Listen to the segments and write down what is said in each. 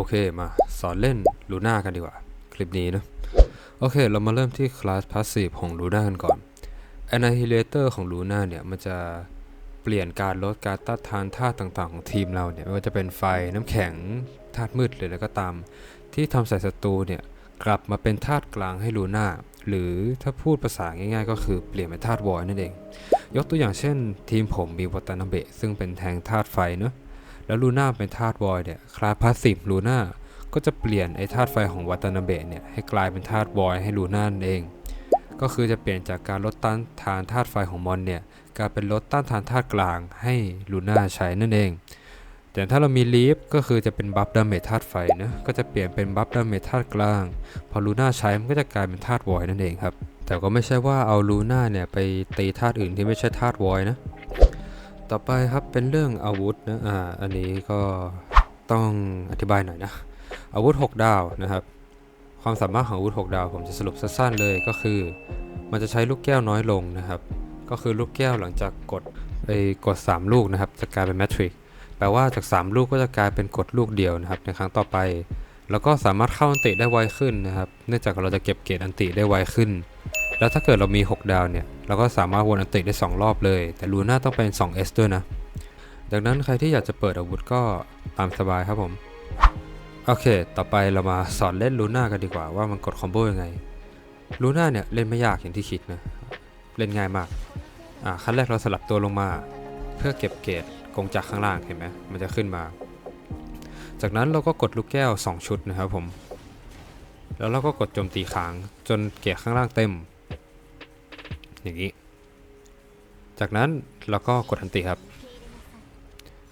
โอเคมาสอนเล่นลูน่ากันดีกว่า คลิปนี้เนอะโอเค เรามาเริ่มที่คลาสพาสซีฟของลูน่ากันก่อน Annihilator ของลูน่าเนี่ย มันจะเปลี่ยนการลดการต้านทานธาตุต่างๆ ของทีมเราเนี่ยไม่ว่าจะเป็นไฟน้ำแข็งธาตุมืดหรืออะไรก็ตาม ที่ทำใส่ศัตรูเนี่ย กลับมาเป็นธาตุกลางให้ลูน่าหรือถ้าพูดภาษาง่ายๆ ก็คือเปลี่ยนเป็นธาตุวอยนั่นเอง ยกตัวอย่างเช่น ทีมผมมีวัตานาเบะซึ่งเป็นแทงธาตุไฟเนอะ แล้วลูน่าเป็นธาตุวอยเนี่ยคลาสพาสซีฟลูน่าก็จะเปลี่ยนไอ้ธาตุไฟของวัตนาเบะเนี่ยให้กลายเป็นธาตุวอยให้ลูน่านเอง ก็คือจะเปลี่ยนจากการลดต้านทานธาตุไฟของมอนเนี่ยกลายเป็นลดต้านทานธาตุกลางให้ลูน่าใช้นั่นเอง แต่ถ้าเรามีลีฟก็คือจะเป็นบัฟดาเมจธาตุไฟนะก็จะเปลี่ยนเป็นบัฟดาเมจธาตุกลาง พอลูน่าใช้มันก็จะกลายเป็นธาตุวอยนั่นเองครับแต่ก็ไม่ใช่ว่าเอาลูน่าเนี่ยไปตีธาตุอื่นที่ไม่ใช่ธาตุวอยนะ ต่อไปครับเป็นเรื่องอาวุธนะอ่าอันนี้ก็ต้องอธิบายหน่อยนะ อาวุธ 6 ดาวนะครับ ความสามารถของอาวุธ 6 ดาว ผมจะสรุปสั้นๆเลยก็คือ มันจะใช้ลูกแก้วน้อยลงนะครับ ก็คือลูกแก้วหลังจากกดไปกด 3 ลูกนะครับ จะกลายเป็นแมทริกแปลว่าจาก 3 ลูกก็จะกลายเป็นกดลูกเดียวนะครับ ในครั้งต่อไป แล้วก็สามารถเข้าอันติได้ไวขึ้นนะครับ เนื่องจากเราจะเก็บเกรดอันติได้ไวขึ้น แล้วถ้าเกิดเรามี 6 ดาวเนี่ย เราก็สามารถวนอันติได้ 2 รอบเลย แต่ลูน่าต้องเป็น 2S ด้วยนะ ดังนั้นใครที่อยากจะเปิดอาวุธก็ตามสบายครับผม โอเค ต่อไปเรามาสอนเล่นลูน่ากันดีกว่าว่ามันกดคอมโบยังไงลูน่าเนี่ยเล่นไม่ยากอย่างที่คิดนะ เล่นง่ายมาก อ่าขั้นแรกเราสลับตัวลงมา เพื่อเก็บเกรดกงจากข้างล่างเห็นไหมมันจะขึ้นมา จากนั้นเราก็กดลูกแก้ว 2 ชุดนะครับผม แล้วเราก็กดโจมตีค้างจนเกรดข้างล่างเต็ม อย่างนี้ จากนั้นเราก็กดอันติครับ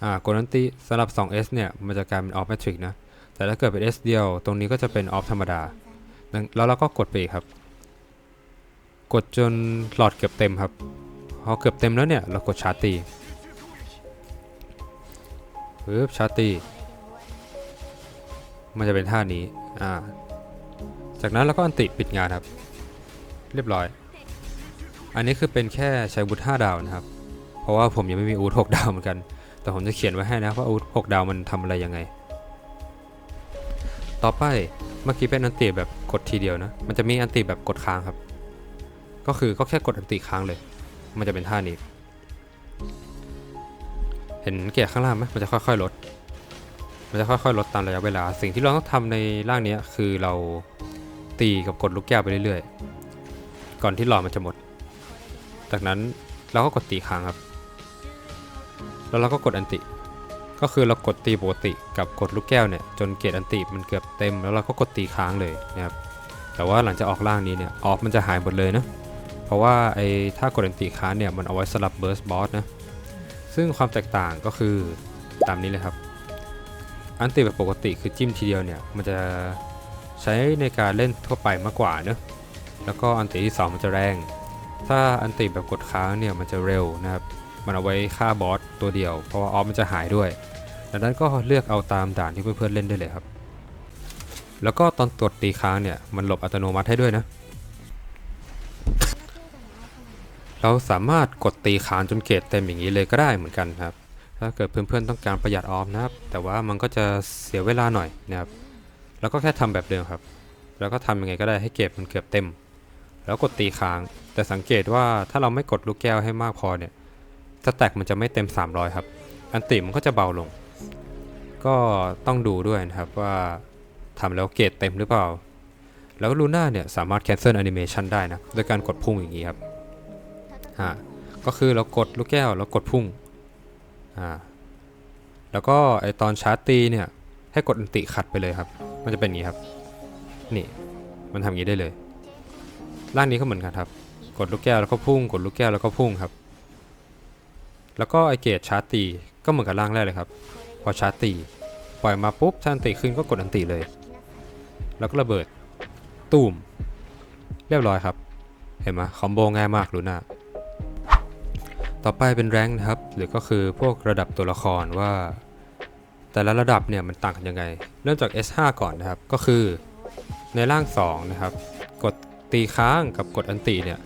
อ่ากดอันติสำหรับ 2S เนี่ย มันจะกลายเป็นออฟแมทริกนะ แต่ถ้าเกิดเป็น S เดียว ตรงนี้ก็จะเป็นออฟธรรมดา แล้วเราก็กดไปอีกครับ กดจนหลอดเกือบเต็มครับ พอเกือบเต็มแล้วเนี่ย เรากดชาร์ตีปึ๊บชาร์ตีมันจะเป็นท่านี้ อ่า จากนั้นเราก็อันติปิดงานครับ เรียบร้อย อันนี้คือเป็นแค่ใช้วุธ5ดาวนะครับ เพราะว่าผมยังไม่มีอาวุธ6ดาวเหมือนกัน แต่ผมจะเขียนไว้ให้นะว่าอาวุธ6ดาวมันทำอะไรยังไง ต่อไปเมื่อกี้เป็นอันติแบบกดทีเดียวนะ มันจะมีอันติแบบกดค้างครับ ก็คือก็แค่กดอันติค้างเลย มันจะเป็นท่านี้ เห็นเกียร์ข้างล่างไหมมันจะค่อยๆลด มันจะค่อยๆลดตามระยะเวลา สิ่งที่เราต้องทำในร่างนี้คือเราตีกับกดลูกแก้วไปเรื่อยๆ ก่อนที่หลอดมันจะหมด จากนั้นเราก็กดตีค้างครับ แล้วเราก็กดอันติ ก็คือเรากดตีปกติกับกดลูกแก้วเนี่ยจนเกรดอันติมันเกือบเต็มแล้วเราก็กดตีค้างเลยนะครับ แต่ว่าหลังจากออกล่างนี้เนี่ยออฟมันจะหายหมดเลยนะ เพราะว่าไอ้ถ้ากดอันติค้างเนี่ยมันเอาไว้สลับเบิร์สบอสนะ ซึ่งความแตกต่างก็คือตามนี้เลยครับ อันติแบบปกติคือจิ้มทีเดียวเนี่ยมันจะใช้ในการเล่นทั่วไปมากกว่าเนอะแล้วก็อันติที่ 2 มันจะแรง ถ้าอันติแบบกดค้างเนี่ยมันจะเร็วนะครับ มันเอาไว้ฆ่าบอสตัวเดียว เพราะว่าออฟมันจะหายด้วย ดังนั้นก็เลือกเอาตามด่านที่เพื่อนๆเล่นได้เลยครับ แล้วก็ตอนกดตีค้างเนี่ยมันหลบอัตโนมัติให้ด้วยนะ เราสามารถกดตีค้างจนเกรดเต็มอย่างนี้เลยก็ได้เหมือนกันครับ ถ้าเกิดเพื่อนๆต้องการประหยัดออมนะครับ แต่ว่ามันก็จะเสียเวลาหน่อยนะครับ แล้วก็แค่ทำแบบเดิมครับ แล้วก็ทำยังไงก็ได้ให้เก็บมันเกือบเต็ม แล้วกดตีค้าง แต่สังเกตว่าถ้าเราไม่กดลูกแก้วให้มากพอเนี่ยสแต็กมันจะไม่เต็ม 300 ครับ อันติมันก็จะเบาลง ก็ต้องดูด้วยนะครับว่าทำแล้วเกรดเต็มหรือเปล่า แล้วลูน่าเนี่ยสามารถ cancel animation ได้นะ โดยการกดพุ่งอย่างนี้ครับอ่าก็คือเรากดลูกแก้วแล้วกดพุ่งอ่าแล้วก็ไอตอนชาร์จตีเนี่ยให้กดอันติขัดไปเลยครับ มันจะเป็นอย่างนี้ครับ นี่มันทำอย่างนี้ได้เลย ร่างนี้ก็เหมือนกันครับ กดลูกแก้วแล้วก็พุ่ง กดลูกแก้วแล้วก็พุ่งครับ แล้วก็ไอเกตชาร์จตีก็เหมือนกับร่างแรกเลยครับ พอชาร์จตีปล่อยมาปุ๊บถ้านติขึ้นก็กดอันติเลย แล้วก็ระเบิดตูมเรียบร้อยครับ เห็นไหมคอมโบง่ายมากลูน่าต่อไปเป็นแรงนะครับ หรือก็คือพวกระดับตัวละครว่า แต่ละระดับเนี่ยมันต่างกันยังไง เริ่มจาก S5 ก่อนนะครับ ก็คือในร่าง 2 นะครับ กด ตีค้างกับกดอันติเนี่ย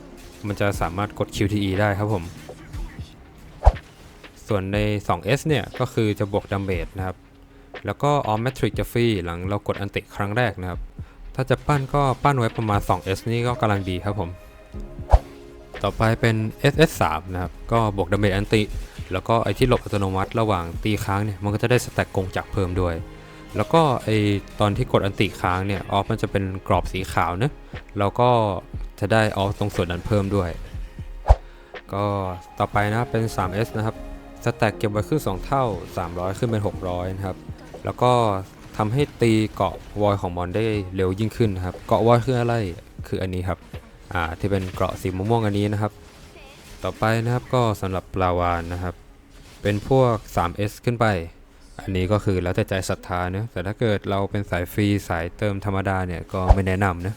มันจะสามารถกด QTE ได้ครับผม ส่วนใน 2S เนี่ยก็คือจะบวกดาเมจนะครับ แล้วก็ออมแมทริกจะฟรีหลังเรากดอันติครั้งแรกนะครับ ถ้าจะปั้นก็ปั้นไว้ประมาณ 2S นี่ก็กำลังดีครับผม ต่อไปเป็น SS3 นะครับ ก็บวกดาเมจอันติ แล้วก็ไอที่หลบอัตโนมัติระหว่างตีค้างเนี่ย มันก็จะได้สแต็กกงจักเพิ่มด้วย แล้วก็ไอตอนที่กดอันติค้างเนี่ยออฟมันจะเป็นกรอบสีขาวนะแล้วก็จะได้ออฟตรงส่วนนั้นเพิ่มด้วย ก็ต่อไปนะเป็น 3S นะครับสแต็กเก็บไว้ขึ้น 2 เท่า 300 ขึ้นเป็น 600 นะครับ แล้วก็ทำให้ตีเกาะวอยของมอนได้เร็วยิ่งขึ้นนะครับ เกาะวอยคืออะไรคืออันนี้ครับอ่าที่เป็นเกราะสีม่วงอันนี้นะครับ ต่อไปนะครับก็สำหรับปลาวานนะครับ เป็นพวก 3S ขึ้นไป อันนี้ก็คือแล้วแต่ใจศรัทธาเนะแต่ถ้าเกิดเราเป็นสายฟรีสายเติมธรรมดาเนี่ยก็ไม่แนะนำนะ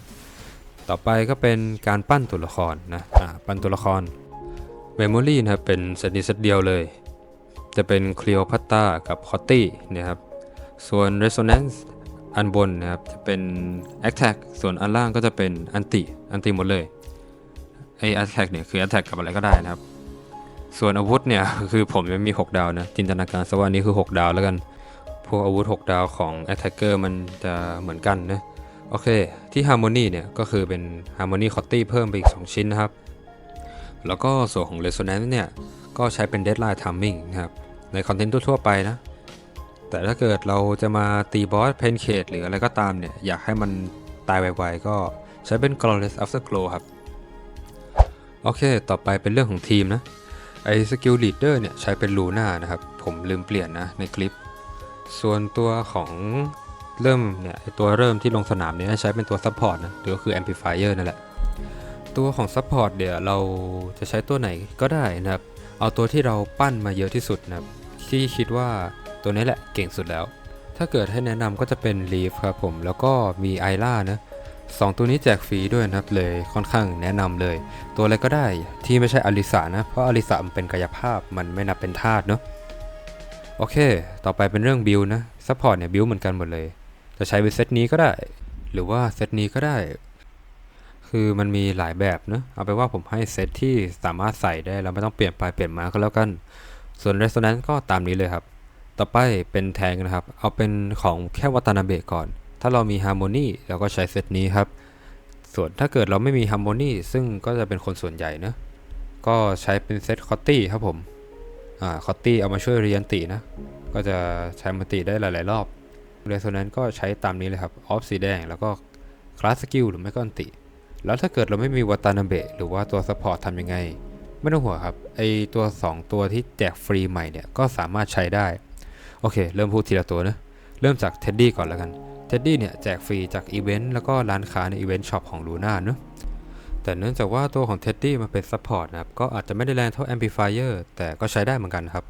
ต่อไปก็เป็นการปั้นตัวละครนะอ่าปั้นตัวละคร Memory นะครับเป็นเซตนี้เซตเดียวเลย จะเป็น Cleopatra กับ c o t t y นะครับส่วน Resonance อันบนนะครับจะเป็น Attack ส่วนอันล่างก็จะเป็น Anti Anti หมดเลยไอ้ Attack เนี่ยคือ Attack กับอะไรก็ได้นะครับ ส่วนอาวุธเนี่ยคือผมยังมี 6 ดาวนะจินตนาการสว่านี้คือ 6 ดาวแล้วกัน พวกอาวุธ 6 ดาวของ Attacker มันจะเหมือนกันนะโอเค ที่ Harmony เนี่ยก็คือเป็น Harmony c o t t y เพิ่มไปอีก 2 ชิ้นนะครับ แล้วก็ส่วนของ Resonance เนี่ยก็ใช้เป็น Deadline Timing นะครับ ในคอนเทนต์ทั่วๆไปนะ แต่ถ้าเกิดเราจะมาตีบอสเพนเคดหรืออะไรก็ตามเนี่ยอยากให้มันตายไวๆก็ใช้เป็น Glorious Afterglow ครับ โอเค ต่อไปเป็นเรื่องของทีมนะ ไอ้สกิลลีดเดอร์เนี่ยใช้เป็นลูน่านะครับ ผมลืมเปลี่ยนนะในคลิป ส่วนตัวของเริ่มเนี่ยตัวเริ่มที่ลงสนามเนี่ยใช้เป็นตัวซัพพอร์ตนะหรือก็คือ Amplifier นั่นแหละ ตัวของซัพพอร์ตเดี๋ยวเราจะใช้ตัวไหนก็ได้นะครับ เอาตัวที่เราปั้นมาเยอะที่สุดนะครับ ที่คิดว่าตัวนี้แหละเก่งสุดแล้ว ถ้าเกิดให้แนะนำก็จะเป็น Leaf ครับผมแล้วก็มีไอล่านะ สองตัวนี้แจกฟรีด้วยนะครับเลยค่อนข้างแนะนำเลย ตัวอะไรก็ได้ที่ไม่ใช่อลิสานะ เพราะอลิสามันเป็นกายภาพมันไม่นับเป็นธาตุเนาะโอเค ต่อไปเป็นเรื่องบิลนะซัพพอร์ตเนี่ยบิลเหมือนกันหมดเลย จะใช้เป็นเซตนี้ก็ได้ หรือว่าเซตนี้ก็ได้ คือมันมีหลายแบบเนะเอาไปว่าผมให้เซตที่สามารถใส่ได้แล้วไม่ต้องเปลี่ยนไปเปลี่ยนมาก็แล้วกัน ส่วน Resonance ก็ตามนี้เลยครับ ต่อไปเป็นแทงนะครับ เอาเป็นของแค่วัตนาเบะก่อน ถ้าเรามี Harmony เราก็ใช้เซตนี้ครับ ส่วนถ้าเกิดเราไม่มี Harmony ซึ่งก็จะเป็นคนส่วนใหญ่เนอะก็ใช้เป็นเซตคอตตี้ครับผมอ่าคอตตี้เอามาช่วยเรียนตินะ ก็จะใช้มันติได้หลาย ๆ รอบ Resonance ก็ใช้ตามนี้เลยครับ ออฟสีแดง แล้วก็คลาสสกิลหรือไม่ก็อันติ แล้วถ้าเกิดเราไม่มีวัตานาเบะหรือว่าตัวซัพพอร์ตทำยังไง ไม่ต้องห่วงครับ ไอตัว 2 ตัวที่แจกฟรีใหม่เนี่ย ก็สามารถใช้ได้ โอเค เริ่มพูดทีละตัวนะ เริ่มจากเท็ดดี้ก่อนแล้วกัน เท็ดดี้เนี่ยแจกฟรีจากอีเวนต์แล้วก็ร้านค้าในอีเวนต์ช็อปของลูน่าเนอะแต่เนื่องจากว่าตัวของเท็ดดี้มันเป็นซัพพอร์ตนะครับ ก็อาจจะไม่ได้แรงเท่า Amplifier แต่ก็ใช้ได้เหมือนกันครับ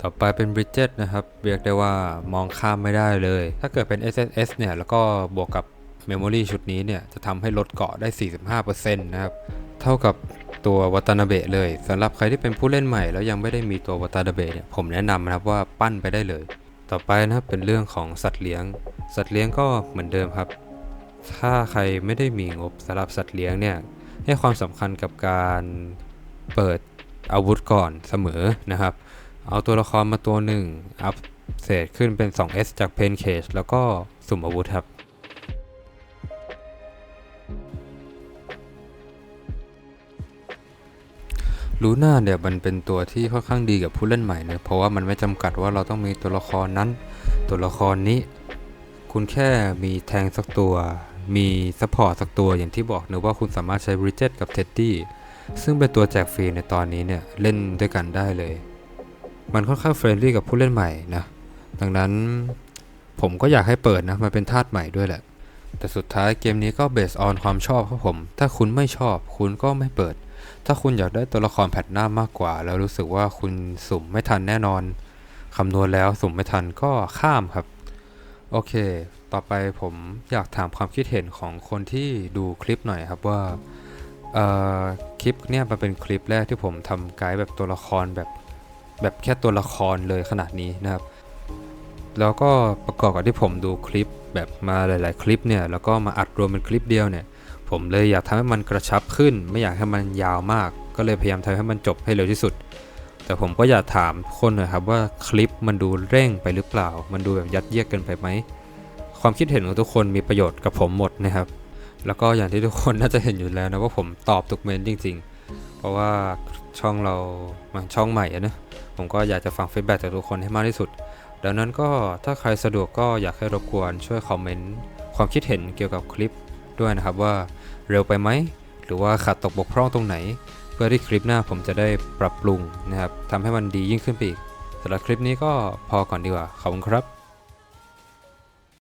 ต่อไปเป็นบริดเจตนะครับ เรียกได้ว่ามองข้ามไม่ได้เลย ถ้าเกิดเป็น SSS เนี่ย แล้วก็บวกกับ Memory ชุดนี้เนี่ย จะทำให้ลดเกาะได้ 45%นะครับ เท่ากับตัววัตนาเบะเลยสำหรับใครที่เป็นผู้เล่นใหม่แล้วยังไม่ได้มีตัววัตนาเบะเนี่ยผมแนะนำนะครับว่าปั้นไปได้เลย ต่อไปนะครับเป็นเรื่องของสัตว์เลี้ยง สัตว์เลี้ยงก็เหมือนเดิมครับ ถ้าใครไม่ได้มีงบสำหรับสัตว์เลี้ยงเนี่ยให้ความสำคัญกับการเปิดอาวุธก่อนเสมอนะครับ เอาตัวละครมาตัวหนึ่งอัพเศษขึ้นเป็น 2S จากเพนเคจแล้วก็สุ่มอาวุธครับ ลูน่าเนี่ยมันเป็นตัวที่ค่อนข้างดีกับผู้เล่นใหม่เนะเพราะว่ามันไม่จำกัดว่าเราต้องมีตัวละครนั้น ตัวละครนี้ คุณแค่มีแทงสักตัว มีซัพพอร์ตสักตัวอย่างที่บอกเนะว่าคุณสามารถใช้บริเจตกับเท็ดดี้ซึ่งเป็นตัวแจกฟรีในตอนนี้เนี่ยเล่นด้วยกันได้เลย มันค่อนข้างเฟรนลี่กับผู้เล่นใหม่นะดังนั้นผมก็อยากให้เปิดนะมันเป็นธาตุใหม่ด้วยแหละ แต่สุดท้ายเกมนี้ก็เบสออนความชอบครับผม ถ้าคุณไม่ชอบคุณก็ไม่เปิด ถ้าคุณอยากได้ตัวละครแพทหน้ามากกว่า แล้วรู้สึกว่าคุณสุ่มไม่ทันแน่นอนคำนวณแล้วสุ่มไม่ทันก็ข้ามครับ โอเค ต่อไปผมอยากถามความคิดเห็นของคนที่ดูคลิปหน่อยครับว่าคลิปเนี่ยมันเป็นคลิปแรกที่ผมทำไกด์แบบตัวละครแบบแบบแค่ตัวละครเลยขนาดนี้นะครับ แล้วก็ประกอบกับที่ผมดูคลิปแบบมาหลาย ๆ คลิปเนี่ยแล้วก็มาอัดรวมเป็นคลิปเดียวเนี่ย ผมเลยอยากทำให้มันกระชับขึ้น ไม่อยากให้มันยาวมาก ก็เลยพยายามทำให้มันจบให้เร็วที่สุด แต่ผมก็อยากถามคนน่อยครับว่าคลิปมันดูเร่งไปหรือเปล่า มันดูแบบยัดเยียดเกินไปไหม ความคิดเห็นของทุกคนมีประโยชน์กับผมหมดนะครับ แล้วก็อย่างที่ทุกคนน่าจะเห็นอยู่แล้วนะว่าผมตอบทุกเมนจริง ๆ เพราะว่าช่องเรามันช่องใหม่อะนะ ผมก็อยากจะฟังฟีดแบ็จากทุกคนให้มากที่สุด ดังนั้นก็ถ้าใครสะดวกก็อยากให้รบกวนช่วยคอมเมนต์ความคิดเห็นเกี่ยวกับคลิป ด้วยนะครับว่าเร็วไปไหม หรือว่าขาดตกบกพร่องตรงไหน เพื่อที่คลิปหน้าผมจะได้ปรับปรุงนะครับทำให้มันดียิ่งขึ้นไปอีกสำหรับคลิปนี้ก็พอก่อนดีกว่า ขอบคุณครับ